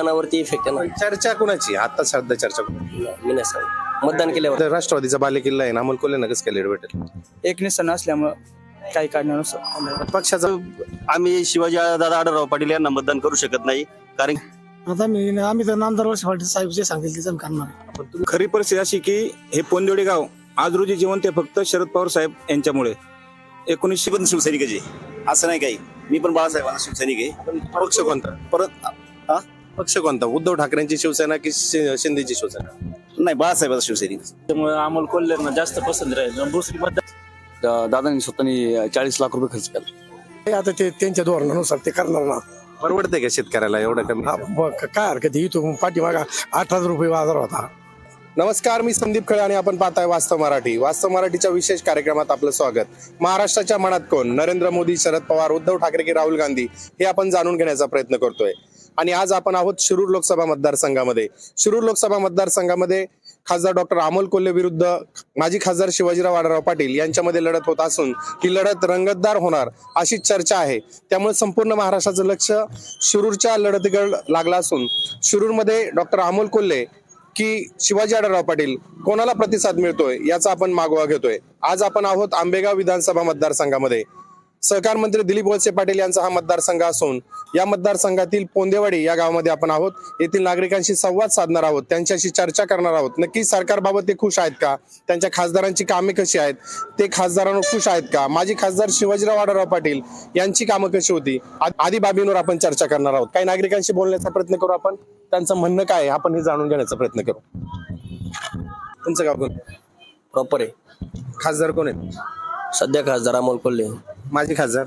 मतदानावरती effect आहे चर्चा कुणाची? आता सध्या चर्चा कुणाची? ना मी नाही सांग मतदान केल्यावर. तर राष्ट्रवादीचा बाले किल्ला आहे ना अमोल कोल्हे नगच केले भेटेल एक निसण असल्यामुळं काही कारणानुसार पक्षाचा आम्ही शिवाजी दादा आढळराव पाटील यांना मतदान करू शकत नाही कारण आता मी आम्ही तर नामदार वर्ष पाटील साहेब जे सांगतील आम्ही करणार. खरी परिस्थिती अशी की हे पोंदेवडी गाव आज रोजी जिवंत आहे फक्त शरद पवार साहेब यांच्यामुळे. एकोणीसशे पण शिवसैनिकच आहे असं नाही काही. मी पण बाळासाहेबांना शिवसैनिक आहे. पक्ष कोणता? परत हा? पक्ष कोणता? उद्धव ठाकरेंची शिवसेना की शि- शिंदेची शिवसेना? नाही बाळासाहेबांचा शिवसैनिक त्यामुळे अमोल कोल्हेंना जास्त पसंत राहील. दुसरी मतदान दादांनी स्वतःनी चाळीस लाख रुपये खर्च केला. हे आता ते त्यांच्या धोरणानुसार ते करणार ना. परवडते का शेतकऱ्याला एवढं कमी? हा, काय हरकत आहे? इथून पाठीमागा अठरा रुपये बाजार होता. नमस्कार मी संदीप खळे आणि आपण पाहताय वास्तव मराठी. वास्तव मराठीच्या विशेष कार्यक्रमात आपलं स्वागत. महाराष्ट्राच्या मनात कोण? नरेंद्र मोदी शरद पवार उद्धव ठाकरे की राहुल गांधी? हे आपण जाणून घेण्याचा प्रयत्न करतोय. आणि आज आपण आहोत शिरूर लोकसभा मतदारसंघामध्ये. शिरूर लोकसभा मतदारसंघामध्ये खासदार डॉक्टर अमोल कोल्हे विरुद्ध माजी खासदार शिवाजीराव आढळराव पाटील यांच्यामध्ये लढत होत असून ही लढत रंगतदार होणार अशी चर्चा आहे. त्यामुळे संपूर्ण महाराष्ट्राचं लक्ष शिरूरच्या लढतीकडे लागलं असून शिरूरमध्ये डॉक्टर अमोल कोल्हे की शिवाजी आढळराव पाटील कोणाला प्रतिसाद मिळतोय याचा आपण मागोवा घेतोय. आज आपण आहोत आंबेगाव विधानसभा मतदारसंघामध्ये. सहकार मंत्री दिलीप वळसे पाटील यांचा हा मतदारसंघ असून या मतदारसंघातील पोंदेवाडी या गावामध्ये आपण आहोत. येथील नागरिकांशी संवाद साधणार आहोत. त्यांच्याशी चर्चा करणार आहोत. नक्की सरकारबाबत ते खुश आहेत का? त्यांच्या खासदारांची कामे कशी आहेत? ते खासदारांवर खुश आहेत का? माजी खासदार शिवाजीराव आढळराव पाटील यांची कामं कशी होती? आदी बाबींवर आपण चर्चा करणार आहोत. काही नागरिकांशी बोलण्याचा प्रयत्न करू आपण. त्यांचं म्हणणं काय आहे? आपण हे जाणून घेण्याचा प्रयत्न करू. तुमचं गाव कोण? प्रॉपर आहे. खासदार कोण आहेत? सध्या खासदार अमोल कोल्हे. माजी खासदार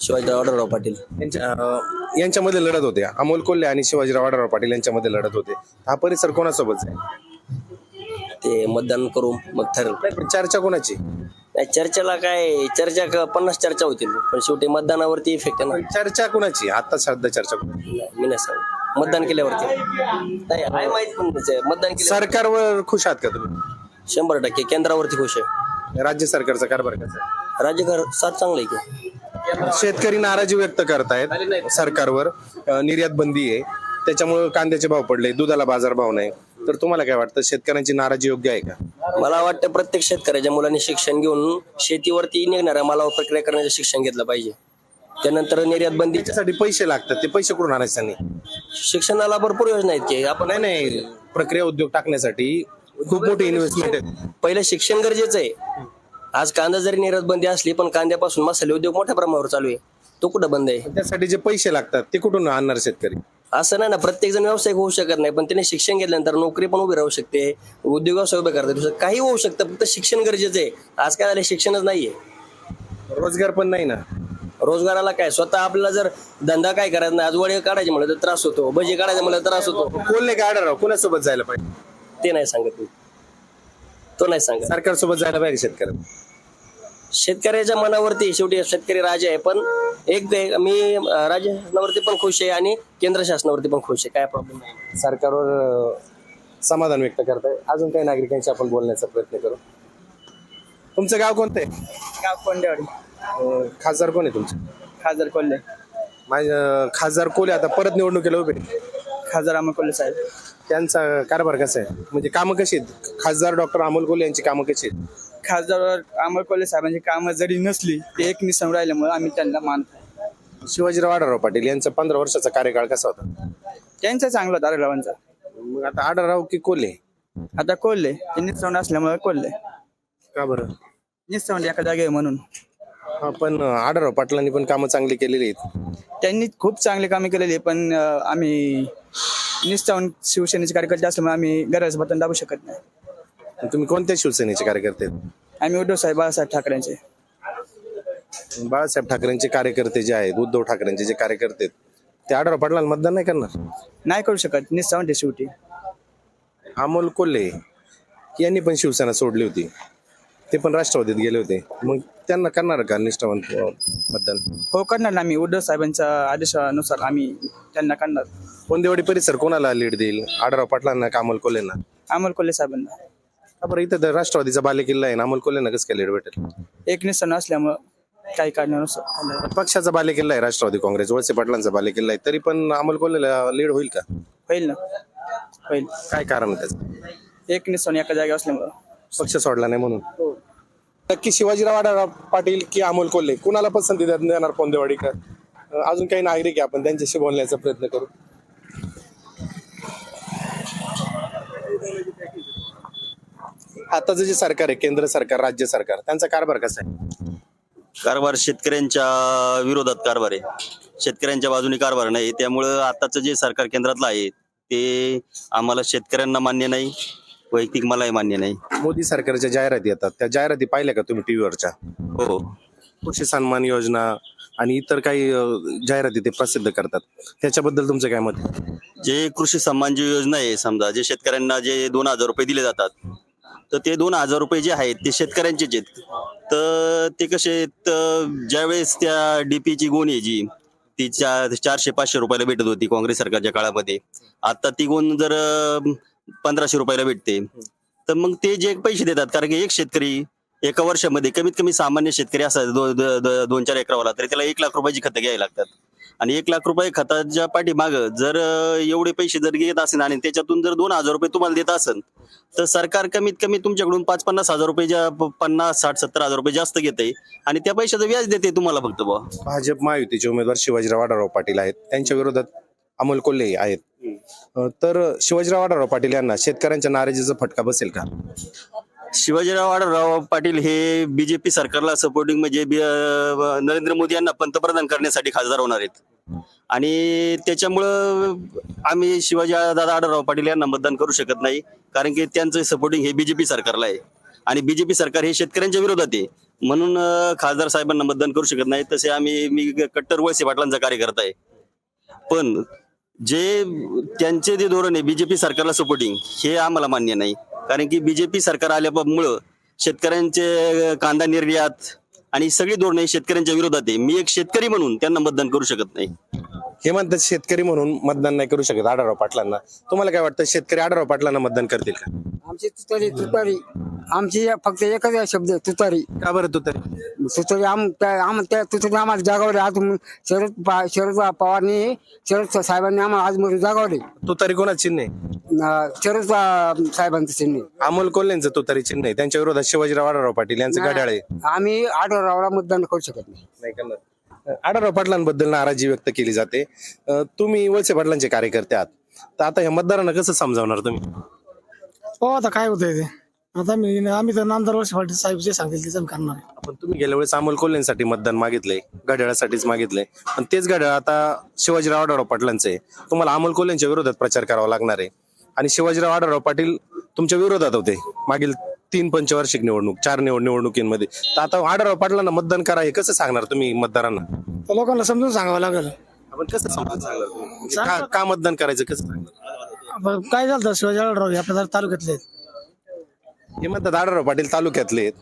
शिवाजीराव आढळराव पाटील. यांच्या अं, यांच्यामध्ये लढत होते. अमोल कोल्हे आणि शिवाजीराव आढळराव पाटील यांच्यामध्ये लढत होते. हा परिसर कोणासोबत आहे? ते मतदान करू मग ठरेल. पण चर्चा कोणाची? नाही चर्चेला काय चर्चा क- पन्नास चर्चा होतील. पण शेवटी मतदानावरती इफेक्ट आहे ना चर्चा कोणाची? आता सध्या चर्चा कोणाची? नाही, मी नाही सांग. मतदान केल्यावरती. नाही आहे माहीत पण त्याचं. मतदान केलं सरकारवर खुश आहात का तुम्ही? शंभर टक्के. केंद्रावरती खुश आहे. राज्य सरकारचा कारभार कसा आहे? राज्यकर साथ चांगलं आहे की शेतकरी नाराजी व्यक्त करतायत सरकारवर. अं, निर्यात बंदी आहे. त्याच्यामुळे कांद्याचे भाव पडले दुधाला बाजार भाव नाही. तर तुम्हाला काय वाटतं शेतकऱ्यांची नाराजी योग्य आहे का? मला वाटतं प्रत्येक शेतकऱ्याच्या मुलांनी शिक्षण घेऊन शेतीवरती निघणाऱ्या मालावर प्रक्रिया करण्याचं शिक्षण घेतलं पाहिजे. त्यानंतर निर्यात बंदी त्यासाठी पैसे लागतात. ते पैसे कुठून आणायचे त्यांनी? शिक्षणाला भरपूर योजना आहेत की आपण नाही नाही. प्रक्रिया उद्योग टाकण्यासाठी खूप मोठी इन्व्हेस्टमेंट आहे पहिलं शिक्षण गरजेचं आहे. आज कांदा जरी निर्यात बंदी असली पण कांद्यापासून मसाले उद्योग मोठ्या प्रमाणावर चालू आहे. तो कुठं बंद आहे? त्यासाठी जे पैसे लागतात ते कुठून आणणार शेतकरी? असं नाही ना प्रत्येक जण व्यावसायिक होऊ शकत नाही पण त्याने शिक्षण घेतल्यानंतर नोकरी पण उभी राहू शकते उद्योग व्यवसाय उभे करतात. काही होऊ शकतं फक्त शिक्षण गरजेचं आहे. आज काय झालं शिक्षणच नाहीये. रोजगार पण नाही ना. रोजगाराला काय स्वतः आपल्याला जर धंदा काय करायचा नाही आज वडे काढायचे म्हणलं तर त्रास होतो भजी काढायचे म्हणलं तर त्रास होतो. कोल्हे काय आढळराव कुणासोबत जायला पाहिजे? ते नाही सांगत मी. तो नाही सांगत. सरकारसोबत जायला पाहिजे शेतकऱ्यांना. शेतकऱ्याच्या मनावरती शेवटी शेतकरी राजा आहे. पण एक ते- मी राज्य शासनावरती पण खुश आहे आणि केंद्र शासनावरती पण खुश आहे. काय प्रॉब्लेम नाही. सरकारवर समाधान व्यक्त करताय. अजून काही नागरिकांशी आपण बोलण्याचा प्रयत्न करू. तुमचं गाव कोणतं आहे? गाव कोंडेवाडी. खासदार कोण आहे तुमचे? खासदार कोल्हे. माझ्या खासदार कोले आता परत निवडणुकीला उभे. खासदार अमोल कोल्हे साहेब. त्यांचा कारभार कसा आहे? म्हणजे कामं कशी आहेत? खासदार डॉक्टर अमोल कोल्हे यांची कामं कशी आहेत? खासदार अमोल कोल्हे साहेबांची कामं जरी नसली ते एक निसण राहिल्यामुळे आम्ही त्यांना मानतो शिवाजीराव आढळराव पाटील यांचा पंधरा वर्षाचा कार्यकाळ कसा होता? त्यांचा चांगला होता आढळरावांचा मग आता आढळराव की कोल्हे? आता कोल्हे ते निसवण असल्यामुळे कोल्हे. का बरं? निसवण एका जागे म्हणून. हा पण आढळराव पाटलांनी पण कामं चांगली केलेली आहेत. त्यांनी खूप चांगली कामे केलेली पण अं, आम्ही निष्ठावून शिवसेनेचे कार्यकर्ते असल्यामुळे आम्ही घराचं बटन दाबू शकत नाही. तुम्ही कोणत्या शिवसेनेचे कार्यकर्ते आहेत? आम्ही उद्धव साहेब बाळासाहेब ठाकरेंचे. बाळासाहेब ठाकरेंचे कार्यकर्ते जे आहेत उद्धव ठाकरेंचे जे कार्यकर्ते आहेत ते आढळराव पाटलांना मतदान नाही करणार? नाही करू शकत. निष्ठावण ते शेवटी. अमोल कोल्हे यांनी पण शिवसेना सोडली होती. ते पण राष्ट्रवादीत गेले होते. मग त्यांना करणार का निष्ठावंत अं, मतदान? हो करणार ना आम्ही. उद्धव साहेबांच्या आदेशानुसार आम्ही त्यांना करणार. कोंदेवाडी परिसर कोणाला लीड देईल? आढळराव पाटलांना का अमोल कोल्हेंना? अमोल कोल्हे साहेबांना. का बरं इथं तर राष्ट्रवादीचा बालेकिल्ला आहे ना अमोल कोल्हेंना कसं काय लीड भेटेल? एक निसण असल्यामुळं काही कारणानुसार पक्षाचा बालेकिल्ला आहे राष्ट्रवादी काँग्रेस वळसे पाटलांचा बालेकिल्ला आहे तरी पण अमोल कोल्हेला लीड होईल का? होईल ना. होईल. काय कारण आहे त्याचं? एक निस्तावून एका जागी असल्यामुळं. पक्ष सोडला नाही म्हणून. नक्की शिवाजीराव आढळराव पाटील की अमोल कोल्हे कुणाला पसंती देणार पोंदेवाडीकर अजून काही नागरिक आहे आपण त्यांच्याशी बोलण्याचा प्रयत्न करू. आताचं जे सरकार आहे केंद्र सरकार राज्य सरकार त्यांचा कारभार कसा आहे? कारभार शेतकऱ्यांच्या विरोधात कारभार आहे. शेतकऱ्यांच्या बाजूने कारभार नाही त्यामुळं आताचं जे सरकार केंद्रातलं आहे ते आम्हाला शेतकऱ्यांना मान्य नाही वैयक्तिक मलाही मान्य नाही. मोदी सरकारच्या जाहिराती येतात त्या जाहिराती पाहिल्या का तुम्ही टीव्हीवरच्या? हो. कृषी सन्मान योजना आणि इतर काही अं, जाहिराती ते प्रसिद्ध करतात त्याच्याबद्दल तुमचं काय मत आहे? जे कृषी सन्मान जी योजना आहे समजा जे शेतकऱ्यांना जे दोन हजार रुपये दिले जातात तर ते दोन हजार रुपये जे आहेत ते शेतकऱ्यांचेच आहेत. तर ते कसे ज्यावेळेस त्या डीपीची गोणी आहे जी ती चा- चारशे पाचशे रुपयाला भेटत होती काँग्रेस सरकारच्या काळामध्ये. आता ती गोण जर पंधराशे रुपयाला भेटते. तर मग ते जे पैसे देतात कारण की एक शेतकरी एका वर्षामध्ये कमीत कमी सामान्य शेतकरी असा दो- दो- दो- दोन चार एकरावाला तरी त्याला एक लाख रुपयाची खतं घ्यावी लागतात. आणि एक लाख रुपये खताच्या पाठीमाग जर एवढे पैसे जर घेत असेल आणि त्याच्यातून जर दोन हजार रुपये तुम्हाला देत असेल तर सरकार कमीत कमी तुमच्याकडून पाच पन्नास हजार रुपये ज्या पन्नास साठ सत्तर हजार रुपये जास्त घेते आणि त्या पैशाचं व्याज देते तुम्हाला फक्त बुवा. भाजप महायुतीचे उमेदवार शिवाजीराव आढळराव पाटील आहेत. त्यांच्या विरोधात अमोल कोल्हे आहेत. अं, तर शिवाजीराव आढळराव पाटील यांना शेतकऱ्यांच्या नाराजीचा फटका बसेल का? शिवाजीराव आढळराव पाटील हे बीजेपी सरकारला सपोर्टिंग म्हणजे नरेंद्र मोदी यांना पंतप्रधान करण्यासाठी खासदार होणार आहेत. आणि त्याच्यामुळं आम्ही शिवाजी दादा आढळराव पाटील यांना मतदान करू शकत नाही कारण की त्यांचं सपोर्टिंग हे बीजेपी सरकारला आहे. आणि बीजेपी सरकार हे शेतकऱ्यांच्या विरोधात आहे. म्हणून खासदार साहेबांना मतदान करू शकत नाही. तसे आम्ही मी कट्टर वळसे पाटलांचा कार्यकर्ता आहे. पण जे त्यांचे जे धोरण आहे बीजेपी सरकारला सपोर्टिंग हे आम्हाला मान्य नाही. कारण की बीजेपी सरकार आल्यामुळं शेतकऱ्यांचे कांदा निर्यात आणि सगळी धोरणे शेतकऱ्यांच्या विरोधात आहे. मी एक शेतकरी म्हणून त्यांना मतदान करू शकत नाही. हे म्हणतात शेतकरी म्हणून मतदान नाही करू शकत आढळराव पाटलांना. तुम्हाला काय वाटतं शेतकरी आढळराव पाटलांना मतदान करतील का? आमची तुतारी तुतारी. आमची फक्त एकच आहे शब्द तुतारी. का बरं तू तरी तुतारी आम त्या आम त्या तुतारी आम्हाला जागावले. आज शरद पा- शरद पवारनी शरद साहेबांनी आम्हाला आज मध्ये जागावले. तू तरी कोणाचं चिन्ह आहे? अं, शरद साहेबांचं चिन्ह अमोल कोल्हेंचं तू तरी चिन्ह आहे. त्यांच्या विरोधात शिवाजीराव आढळराव पाटील यांचं घड्याळ आहे. आम्ही आढळरावला मतदान करू शकत नाही. नाही करणार आढळराव पाटलांबद्दल नाराजी व्यक्त केली जाते. तुम्ही वळसे पाटलांचे कार्यकर्ते आहात. तर आता ह्या मतदारांना कसं समजावणार तुम्ही? हो आता काय होतंय ते? आता मी आम्ही तर नामदार वर्ष पाटील साहेब जे सांगतील तेच आम्ही करणार आहे. पण तुम्ही गेल्या वेळेस अमोल कोल्हेंसाठी मतदान मागितलंय घड्याळासाठीच मागितलंय. पण तेच घड्याळ आता शिवाजीराव आढळराव पाटलांचं आहे. तुम्हाला अमोल कोल्हेंच्या विरोधात प्रचार करावा लागणार आहे. आणि शिवाजीराव आढळराव पाटील तुमच्या विरोधात होते मागील तीन पंचवार्षिक निवडणूक चार निवड निवडणुकीमध्ये. तर आता आढळराव पाटलांना मतदान करा हे कसं सांगणार तुम्ही मतदारांना? तर लोकांना समजून सांगावं लागेल. आपण कसं समजून सांगणार? तुम्ही? म्हणजे का का मतदान करायचं कसं सांगणार? आपण काय झालं शिवाजी आढळराव हे आपल्या तालुक्यातले आहेत. हे म्हणतात आढळराव पाटील तालुक्यातले आहेत.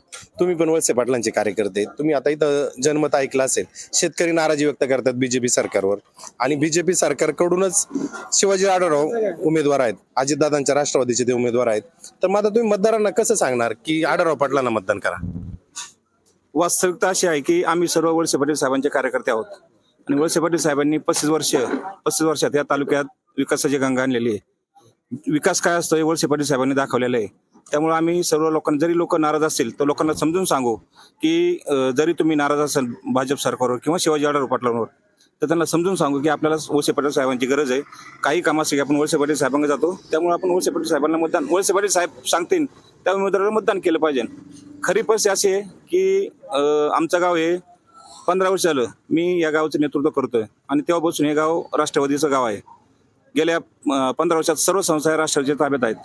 तुम्ही पण वळसे पाटलांचे कार्यकर्ते आहेत. तुम्ही आता इथं जनमत ऐकलं असेल शेतकरी नाराजी व्यक्त करतात बीजेपी सरकारवर. आणि बीजेपी सरकारकडूनच शिवाजी आढळराव उमेदवार आहेत अजितदादांच्या राष्ट्रवादीचे ते उमेदवार आहेत. तर मग आता तुम्ही मतदारांना कसं सांगणार की आढळराव पाटलांना मतदान करा? वास्तविकता अशी आहे की आम्ही सर्व वळसे पाटील साहेबांचे कार्यकर्ते आहोत. आणि वळसे पाटील साहेबांनी पस्तीस वर्ष पस्तीस वर्षात या तालुक्यात विकासाची गंगा आणलेली आहे. विकास काय असतो हे वळसे पाटील साहेबांनी दाखवलेलं आहे. त्यामुळे आम्ही सर्व लोकांना जरी लोक नाराज असतील तर लोकांना समजून सांगू की जरी तुम्ही नाराज असाल भाजप सरकारवर किंवा शिवाजी आढाव पाटलांवर तर त्यांना समजून सांगू की आपल्याला वळसे पाटील साहेबांची गरज आहे. काही कामासाठी आपण वळसे पाटील साहेबांना जातो त्यामुळे आपण वळसे पाटील साहेबांना मतदान वळसे पाटील साहेब सांगतील त्या उमेदवाराला मतदान केलं पाहिजे. खरी परिस्थिती अशी आहे की आमचं गाव हे पंधरा वर्ष झालं मी या गावाचं नेतृत्व करतोय आणि तेव्हापासून हे गाव राष्ट्रवादीचं गाव आहे. गेल्या पंधरा वर्षात सर्व संस्था राष्ट्रवादीच्या ताब्यात आहेत.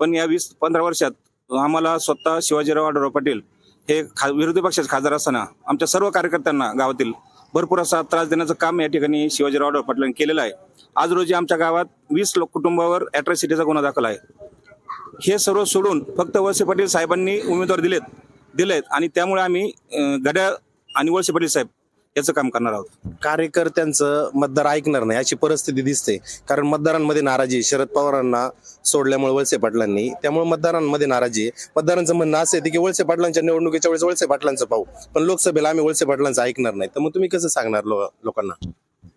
पण या वीस पंधरा वर्षात आम्हाला स्वतः शिवाजीराव आढळराव पाटील हे खा विरोधी पक्षाचे खासदार असताना आमच्या सर्व कार्यकर्त्यांना गावातील भरपूर असा त्रास देण्याचं काम या ठिकाणी शिवाजीराव आढळ पाटलांनी केलेलं आहे. आज रोजी आमच्या गावात वीस लोक कुटुंबावर अॅट्रॉसिटीचा गुन्हा दाखल आहे. हे सर्व सोडून फक्त वळसे पाटील साहेबांनी उमेदवार दिलेत दिलेत आणि त्यामुळे आम्ही गड्या आणि वळसे पाटील साहेब याचं काम करणार आहोत. कार्यकर्त्यांचं मतदार ऐकणार नाही अशी परिस्थिती दिसते. कारण मतदारांमध्ये नाराजी आहे. शरद पवारांना सोडल्यामुळे वळसे पाटलांनी त्यामुळे मतदारांमध्ये नाराजी आहे. मतदारांचं म्हणणं असं आहे की वळसे पाटलांच्या निवडणुकीच्या वेळेस वळसे पाटलांचं पाहू. पण लोकसभेला आम्ही वळसे पाटलांचं ऐकणार नाही. तर मग तुम्ही कसं सांगणार लो- लोकांना?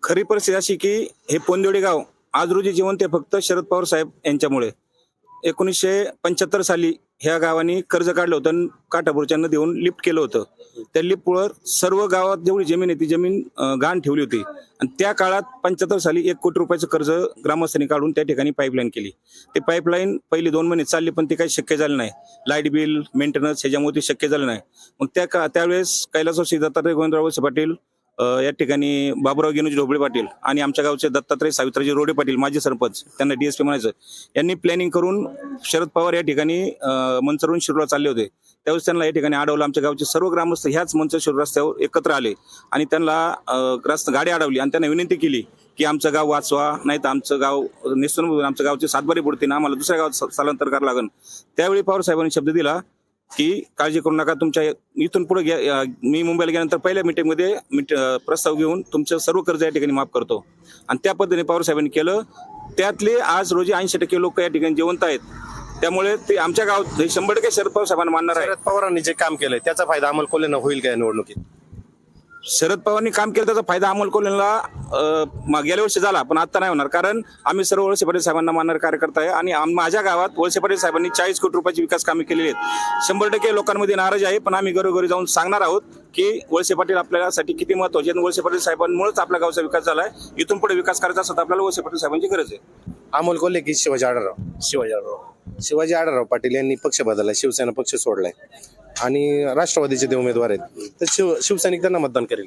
खरी परिस्थिती अशी की हे पोंदेवडी गाव आज रोजी जिवंत आहे फक्त शरद पवार साहेब यांच्यामुळे. एकोणीसशे पंच्याहत्तर साली ह्या गावाने कर्ज काढलं होतं आणि काठापूरच्या देऊन लिफ्ट केलं होतं. त्या लिफ्टवर सर्व गावात जेवढी जमीन आहे ती जमीन अं, गहाण ठेवली होती. आणि त्या काळात पंच्याहत्तर साली एक कोटी रुपयाचं कर्ज ग्रामस्थांनी काढून त्या ठिकाणी पाईपलाईन केली. ते पाईपलाईन पहिले दोन महिने चालली पण ते काही शक्य झालं नाही. लाइट बिल मेंटेनन्स ह्याच्यामुळे ते शक्य झालं नाही. मग त्या का त्यावेळेस कैलासवासी दत्तात्रय गोविंदराव पाटील या ठिकाणी बाबुराव गेनुजी ढोबळे पाटील आणि आमच्या गावचे दत्तात्रय सावित्राजी रोडे पाटील माजी सरपंच त्यांना डीएसपी म्हणायचं. यांनी प्लॅनिंग करून शरद पवार या ठिकाणी मंचरून शिरूला चालले होते. त्यावेळेस त्यांना या ठिकाणी अडवलं आमच्या गावचे सर्व ग्रामस्थ ह्याच मंच शिरूर रस्त्यावर एकत्र आले आणि त्यांना रस्ता गाडी अडवली आणि त्यांना विनंती केली की आमचं गाव वाचवा नाही तर आमचं गाव निसून आमच्या गावचे सातबारी ना आम्हाला दुसऱ्या गावात स्थलांतर करावं लागेल. त्यावेळी पवार साहेबांनी शब्द दिला की काळजी करू नका. तुमच्या इथून पुढे मी मुंबईला गेल्यानंतर पहिल्या मीटिंगमध्ये प्रस्ताव घेऊन तुमचं सर्व कर्ज या ठिकाणी माफ करतो. आणि त्या पद्धतीने पवार साहेबांनी केलं. त्यातले आज रोजी ऐंशी टक्के लोक या ठिकाणी जिवंत आहेत. त्यामुळे ते आमच्या गावात शंभर टक्के शरद पवार साहेबांना मानणार आहे. शरद पवारांनी जे काम केलंय त्याचा फायदा अमोल कोल्हेनं होईल का या निवडणुकीत? शरद पवारांनी काम केलं त्याचा फायदा अमोल कोल्हेला गेल्या वर्षी झाला पण आता नाही होणार. कारण आम्ही सर्व वळसे पाटील साहेबांना मानणारे कार्यकर्ता आहे आणि आम- माझ्या गावात वळसे पाटील साहेबांनी चाळीस कोटी रुपयाची विकास कामे केलेली आहेत. शंभर टक्के लोकांमध्ये नाराज आहे पण आम्ही घरोघरी जाऊन सांगणार आहोत की वळसे पाटील आपल्यासाठी किती महत्त्वाचे आहेत. वळसे पाटील साहेबांमुळेच आपल्या गावचा विकास झाला आहे. इथून पुढे विकास करायचा असता तर आपल्याला वळसे पाटील साहेबांची गरज आहे. अमोल कोल्हे की शिवाजी आढळराव. शिवाजी आढळराव. शिवाजी आढळराव पाटील यांनी पक्ष बदललाय शिवसेना पक्ष सोडलाय. आणि राष्ट्रवादीचे ते उमेदवार आहेत तर शिव शिवसैनिक त्यांना मतदान करेल.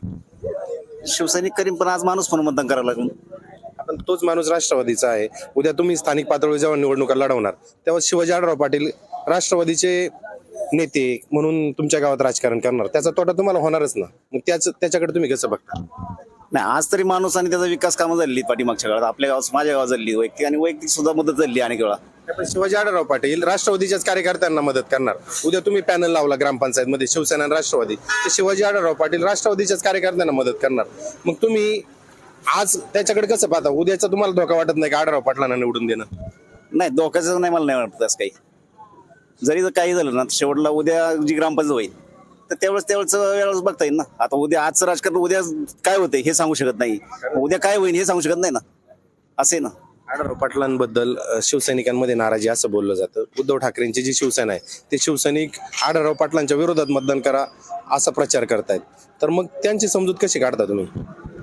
शिवसैनिक करीन पण आज माणूस म्हणून मतदान करावं लागून आपण तोच माणूस राष्ट्रवादीचा आहे. उद्या तुम्ही स्थानिक पातळीवर जेव्हा निवडणुका लढवणार तेव्हा शिवाजी आढळराव पाटील राष्ट्रवादीचे नेते म्हणून तुमच्या गावात राजकारण करणार. त्याचा तोटा तुम्हाला होणारच ना. मग त्याच त्याच्याकडे तुम्ही कसं बघता? नाही आज तरी माणूस आणि त्याचा विकास कामं झाली पाठीमागच्या काळात. आपल्या गावात माझ्या गावात झाली वैयक्तिक आणि वैयक्तिक सुद्धा मदत झाली अनेक वेळा. पण शिवाजी आढळराव पाटील राष्ट्रवादीच्याच कार्यकर्त्यांना मदत करणार. उद्या तुम्ही पॅनल लावला ग्रामपंचायत मध्ये शिवसेना आणि राष्ट्रवादी. तर शिवाजी आढळराव पाटील राष्ट्रवादीच्याच कार्यकर्त्यांना मदत करणार. मग तुम्ही आज त्याच्याकडे कसं पाहता? उद्याचा तुम्हाला धोका वाटत नाही का आढळराव पाटलांना निवडून देणं? नाही धोक्याचं नाही मला नाही वाटत असं काही. जरी जर काही झालं ना शेवटला उद्या जी ग्रामपंचायत होईल तर त्यावेळेस त्यावेळेस वेळेस बघता येईल ना. आता उद्या आजचं राजकारण उद्या काय होतंय हे सांगू शकत नाही. उद्या काय होईल हे सांगू शकत नाही ना. असे ना. आढळराव पाटलांबद्दल अ, शिवसैनिकांमध्ये नाराजी असं बोललं जातं. उद्धव ठाकरेंची जी शिवसेना आहे ते शिवसैनिक आढळराव पाटलांच्या विरोधात मतदान करा असा प्रचार करतायत. तर मग त्यांची समजूत कशी काढता तुम्ही?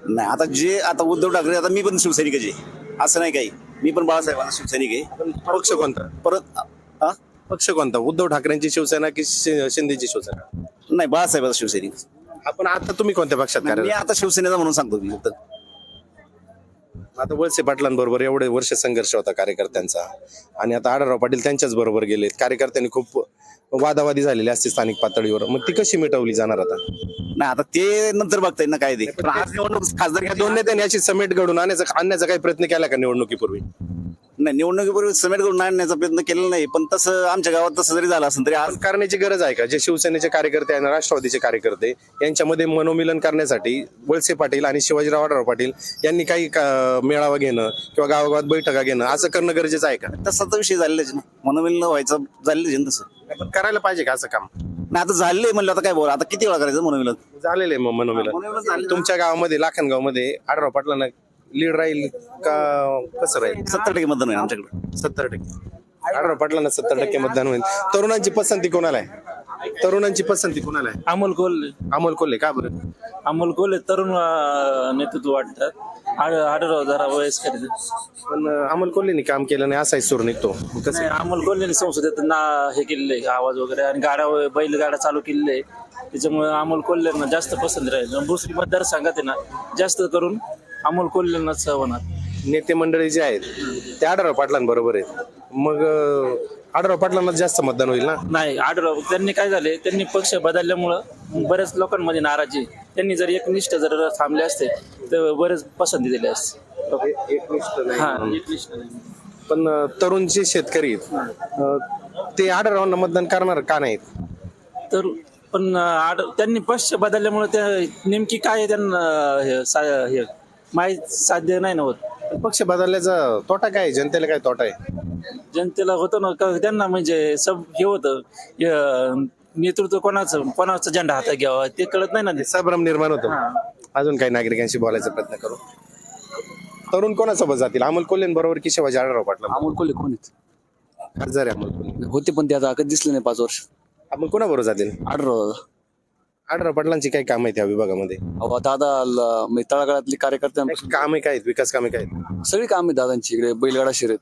नाही आता जे आता उद्धव ठाकरे आता मी पण शिवसैनिकच आहे. असं नाही काही. मी पण बाळासाहेबांना शिवसैनिक आहे. पक्ष कोणता? परत हा पक्ष कोणता? उद्धव ठाकरेंची शिवसेना की शि- शिंदेची शिवसेना? नाही बाळासाहेबांचा शिवसैनिक. आपण आता तुम्ही कोणत्या पक्षात मी कार्यरत? आता शिवसेनेचा म्हणून सांगतो मी फक्त. आता वळसे पाटलांबरोबर एवढे वर्ष संघर्ष होता कार्यकर्त्यांचा. आणि आता आढळराव पाटील त्यांच्याच बरोबर गेलेत. कार्यकर्त्यांनी खूप वादावादी झालेली असते स्थानिक पातळीवर. मग ती कशी मिटवली जाणार आता? नाही आता ते नंतर बघता येईल ना काय ते. पण आज निवडणूक खासदार या दोन नेत्यांनी याची समेट घडून आणण्याचा आणण्याचा काही प्रयत्न केला का निवडणुकीपूर्वी? नाही निवडणुकीपूर्वी समेट करून आणण्याचा प्रयत्न केलेला नाही पण तसं आमच्या गावात तसं जरी झालं असेल तरी आज पण करण्याची गरज आहे का? जे शिवसेनेचे कार्यकर्ते आणि राष्ट्रवादीचे कार्यकर्ते यांच्यामध्ये मनोमिलन करण्यासाठी वळसे पाटील आणि शिवाजीराव आढळराव पाटील यांनी काही का- मेळावा घेणं किंवा गावागावात बैठका घेणं असं करणं गरजेचं आहे का? तसाच विषय झालेलाच ना. मनोमिलन व्हायचं झालेलं आहे ना तसं. पण करायला पाहिजे का असं काम? नाही आता झालेलं म्हणलं आता काय बोल आता किती वेळा करायचं मनोमिलन? झालेलं आहे मग मनोमिलन. मनोमिलन झालेलं. तुमच्या गावामध्ये लाखनगावमध्ये आढळराव पाटलांना लीड राहील का कसं राहील? सत्तर टक्के मतदान आहे आमच्याकडे. सत्तर टक्के. आढळराव पाटलांना सत्तर टक्के मतदान होईल. तरुणांची पसंती कोणाला आहे? तरुणांची पसंती कोणाला आहे? अमोल कोल्हे. अमोल कोल्हे का बरं? अमोल कोल्हे तरुण अं, नेतृत्व वाटतात आड आडराव जरा वयस्कर आहेत. पण अं, अमोल कोल्हेनी काम केलं नाही असाही सूर निघतो. कसं? नाही अमोल कोल्हेने संसदेत ना हे केलेलं आहे आवाज वगैरे आणि गाड्या बैलगाड्या चालू केलेले आहे. त्याच्यामुळे अमोल कोल्हेंना जास्त पसंत राहील. भोसरी मतदारसंघात आहे ना जास्त करून अमोल कोल्हेंनाच होणार नेते मंडळी जे आहेत ते आढळराव पाटलांबरोबर आहेत. मग अं, आढळराव पाटलांना जास्त मतदान होईल ना? नाही आडराव त्यांनी काय झाले त्यांनी पक्ष बदलल्यामुळं बऱ्याच लोकांमध्ये नाराजी आहे. त्यांनी जर एकनिष्ठ जर थांबले असते तर बरेच पसंती दिली असते. हा एकनिष्ठ नाही. पण अं, तरुण जे शेतकरी आहेत अं, ते आढळरावांना मतदान करणार का नाहीत? तर पण आड त्यांनी पक्ष बदलल्यामुळे त्या नेमकी काय त्यांना हे सा- हे माहीत साध्य नाही ना होत. पक्ष बदलल्याचा तोटा काय आहे? जनतेला काय तोटा आहे? जनतेला होतं ना का त्यांना म्हणजे सब हे होतं हे, नेतृत्व कोणाचं कोणाचा झेंडा हातात घ्यावा ते कळत नाही ना ते. संभ्रम निर्माण होतो. अजून काही नागरिकांशी बोलायचा प्रयत्न करू. तरुण कोणासोबत जातील? अमोल कोल्हे बरोबर की शिवाजी आढळराव पाटला अमोल कोल्हे कोण आहेत खासदार आहे अमोल कोल्हे. होते पण ते आता कधी दिसले नाही पाच वर्ष. आपण कोणाबरोबर जातील? आढळ आढळराव पाटलांची काय काम आहेत या विभागामध्ये? अहो दादा ल- म्हणजे तळागाळातले कार्यकर्त्यांपासून कामे काय आहेत? विकास कामे काय आहेत? सगळी काम आहेत दादांची इकडे. बैलगाडा शर्यत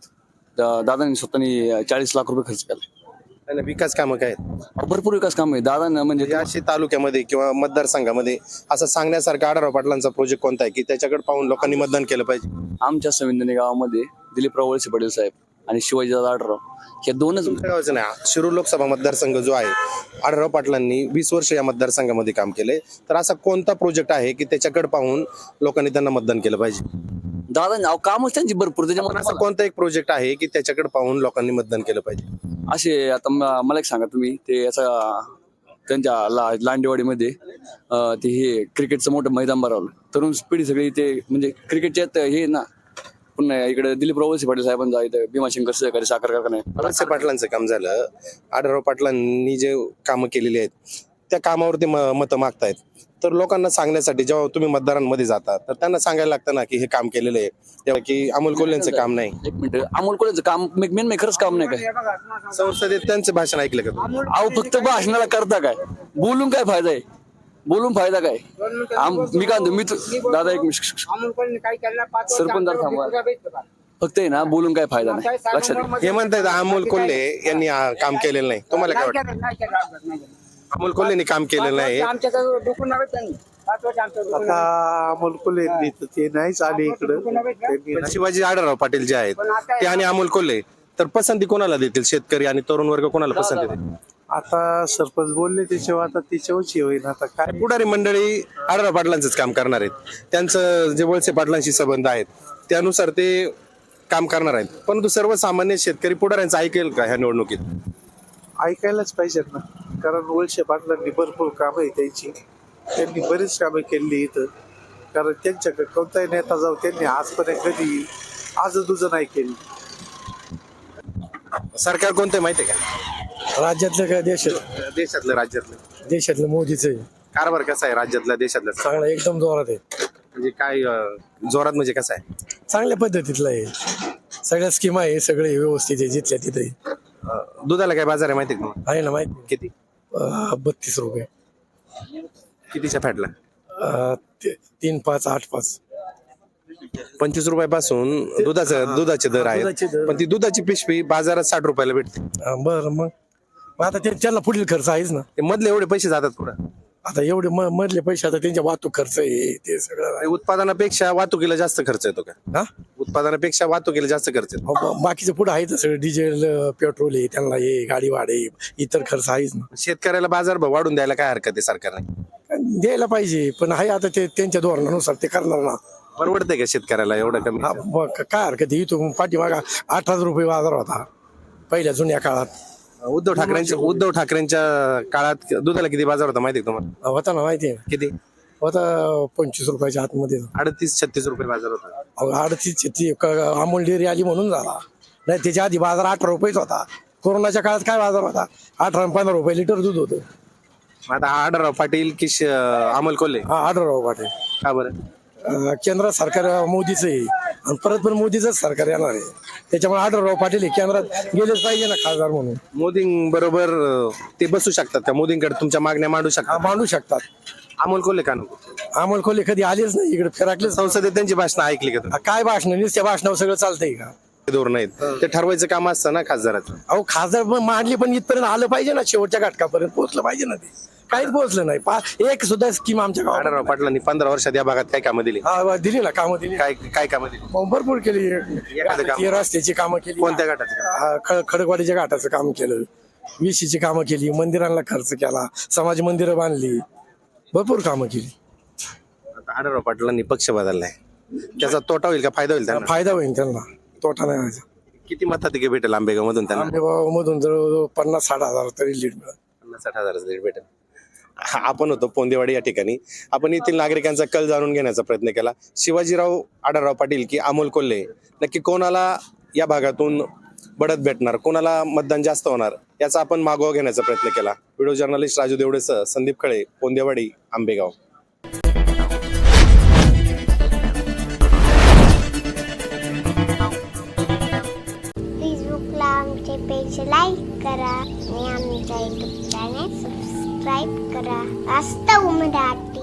दा- दादांनी स्वतःनी चाळीस लाख रुपये खर्च केला. आणि विकास कामं काय आहेत? भरपूर विकास काम आहे दादांना म्हणजे अशी तालुक्यामध्ये किंवा मतदारसंघामध्ये असं सांगण्यासारखं आढळराव पाटलांचा प्रोजेक्ट कोणता आहे? की त्याच्याकडे पाहून लोकांनी मतदान केलं पाहिजे. आमच्या संविधानी गावामध्ये दिलीपराव वळसे पाटील साहेब. आणि शिवाजीदादा आढळराव. हे दोनच तुमच्या गावाचं नाही शिरूर लोकसभा मतदारसंघ जो आहे आढळराव पाटलांनी वीस वर्ष या मतदारसंघामध्ये काम केले. तर असा कोणता प्रोजेक्ट आहे की त्याच्याकडे पाहून लोकांनी त्यांना मतदान केलं पाहिजे? दादा अहो कामच त्यांची भरपूर. पण त्याच्यामुळे असं कोणता एक प्रोजेक्ट आहे की त्याच्याकडे पाहून लोकांनी मतदान केलं पाहिजे? असे आता म- मला एक सांगा तुम्ही ते याचा त्यांच्या ला लांडेवाडीमध्ये अं, ते हे क्रिकेटचं मोठं मैदान भरवलं. तरुण पिढी सगळी ते म्हणजे क्रिकेटच्यात हे ना पुन्हा इकडे दिलीप वळसे पाटील साहेबांचा इथं भीमाशंकर सहकारी साखर कारखाना आहे. वळसे पाटलांचं काम झालं. आढळराव पाटलांनी जे कामं केलेली आहेत त्या कामावरती म- मतं मागतायत. तर लोकांना सांगण्यासाठी जेव्हा तुम्ही मतदारांमध्ये जाता तर त्यांना सांगायला लागतं ना की हे काम केलेलं आहे. तेव्हा की अमोल कोल्हेंचं काम नाही. एक मिनिट. अमोल कोल्हेचं काम मेन मे खरंच काम नाही काय? संसदेत त्यांचं भाषण ऐकलं का तुम्ही? अहो फक्त भाषणाला करता काय? बोलून काय फायदा आहे? बोलून फायदा काय? आम- मी काय म्हणतो मी तू- दादा एक मिनिट सरपंच थांबवा. फक्त आहे ना बोलून काय फायदा नाही. लक्षात. हे म्हणतायत अमोल कोल्हे यांनी आ, काम केलेलं नाही. तुम्हाला काय नाही वाटतं. अमोल कोल्हेनी काम केलेलं नाही. पाच वर्ष आमच्याकडे डुकून नव्हे त्यांनी. पाच वर्ष आमच्या डुकून आता अमोल कोल्हे तर ते नाहीच आले इकडं. त्यांनी पण शिवाजी आढळराव पाटील जे आहेत ते आणि अमोल कोल्हे. तर पसंती कोणाला देतील? शेतकरी आणि तरुण वर्ग कोणाला पसंती देतील? आता सरपंच बोलले त्याच्यावर आता त्याच्यावरची होईल. आता काय? पुढारी मंडळी आढळराव पाटलांचंच काम करणार आहेत. त्यांचं जे वळसे पाटलांशी संबंध आहेत त्यानुसार ते काम करणार आहेत. परंतु सर्वसामान्य शेतकरी पुढाऱ्यांचं ऐकेल का ह्या निवडणुकीत? ऐकायलाच पाहिजेत ना. कारण वळसे पाटलांनी भरपूर कामं आहे त्यांची. त्यांनी बरीच कामं केली इथं. कारण त्यांच्याकडे कोणताही नेता जाऊ त्यांनी आजपर्यंत कधी आज तुझं नाही केली सरकार कोणतं माहिती आहे का? राज्यातलं काय? देशात. देशातलं राज्यातलं. देशातलं मोदीच आहे. कारभार कसा आहे राज्यातला देशातला? चांगला एकदम जोरात आहे. म्हणजे काय अं, जोरात म्हणजे कसं आहे? चांगल्या पद्धतीतलं आहे. सगळ्या स्कीम आहे सगळे व्यवस्थित आहे जिथल्या तिथे अं, दुधाला काय बाजार आहे माहिती आहे का तुम्हाला? आहे ना माहिती किती? बत्तीस रुपये. कितीच्या फॅटला? अं, ते- तीन पाच आठ पाच. पंचवीस रुपयापासून दुधाचं दुधाचे दर आहेत. दुधाचे दर. पण ती दुधाची पिशवी बाजारात साठ रुपयाला भेटते. बरं मग. मग आता ते- त्यांना पुढील खर्च आहेच ना. ते मधले एवढे पैसे जातात पुढे. आता एवढे म- मधले पैसे आता त्यांच्या वाहतूक खर्च आहे ते सगळं. आहे. उत्पादनापेक्षा वाहतुकीला जास्त खर्च येतो का? हा? उत्पादनापेक्षा वाहतुकीला जास्त खर्च येतो. ब- बाकीचं पुढे आहे तर सगळं डिझेल अं, पेट्रोल आहे त्यांना हे गाडी भाडे इतर खर्च आहेच ना. शेतकऱ्याला बाजार भाव वाढून द्यायला काय हरकत आहे सरकारने? द्यायला पाहिजे पण आहे आता ते त्यांच्या धोरणानुसार ते करणार ना. परवडते का शेतकऱ्याला एवढं कमी? हा, ब- क- काय हरकत आहे? इथून पाठीमागा आठ हजार रुपये बाजार होता पहिल्या जुन्या काळात. उद्धव ठाकरेंच्या उद्धव ठाकरेंच्या काळात दुधाला किती बाजार होता माहिती आहे का तुम्हाला? होता ना माहिती आहे. किती? होता पंचवीस रुपयाच्या आतमध्ये. अडतीस छत्तीस रुपये बाजार होता. अहो, अडतीस ती क- अमूल डेअरी आली म्हणून झाला. नाही त्याच्या आधी बाजार अठरा रुपयेच होता. कोरोनाच्या काळात काय बाजार होता? अठरा आणि पंधरा रुपये लिटर दूध होतं. मग आता आढळराव पाटील की श- अमोल कोल्हे? हा अठरा रुपये का बरं? केंद्रात सरकार मोदीचं आहे. आणि परत पण मोदीचंच सरकार येणार आहे. त्याच्यामुळे आढळराव पाटील हे केंद्रात गेलेच पाहिजे ना खासदार म्हणून. मोदी बरोबर ते बसू शकतात का मोदींकडे तुमच्या मागण्या मांडू हा, शकतात मांडू शकतात. अमोल कोल्हे का नको? अमोल खोले कधी आलेच नाही इकडे फिराकलेच संसदेत त्यांची भाषणं ऐकली का काय भाषण नुसत्या भाषणावर सगळं चालतंय का? धोरण आहेत ते ठरवायचं काम असतं ना खासदाराचं. अहो खासदार पण मांडली पण इथपर्यंत आलं पाहिजे ना शेवटच्या घटकापर्यंत. पोहोचलं पाहिजे ना ते. काहीच पोहोचलं नाही. पा एक सुद्धा स्कीम आमच्या गावात आढळराव पाटलांनी पंधरा वर्षात या भागात काय कामं दिली? हा, दिली ना कामं दिली. काय काय कामं दिली? भरपूर केली. एखादं काम? ती रस्त्याची कामं केली. कोणत्या गटाचं काम? हा, ख- खडकवाडीच्या घाटाचं काम केलं. विशीची कामं केली मंदिरांना खर्च केला समाज मंदिरं बांधली. भरपूर कामं केली. आता आढळराव पाटलांनी पक्ष बदललाय. त्याचा तोटा होईल का? फायदा होईल त्यांना? फायदा होईल त्यांना. तोटा नाही व्हायचा किती मताधिके भेटेल आंबेगाव मधून त्यांना? आंबेगाव मधून जवळ पन्नास साठ हजार तरी लीड मिळत पन्नास साठ हजाराचं दीड भेटेल. हा, आपण होतो पोंदेवाडी या ठिकाणी. आपण येथील नागरिकांचा कल जाणून घेण्याचा प्रयत्न केला. शिवाजीराव आढळराव पाटील की अमोल कोल्हे नक्की कोणाला या भागातून बढत भेटणार? कोणाला मतदान जास्त होणार? याचा आपण मागोवा घेण्याचा प्रयत्न केला. व्हिडिओ जर्नलिस्ट राजू देवडेसह संदीप खळे पोंदेवाडी आंबेगाव. करा आणि आमच्या युट्यूब चॅनेल सबस्क्राईब करा. वास्तव मराठी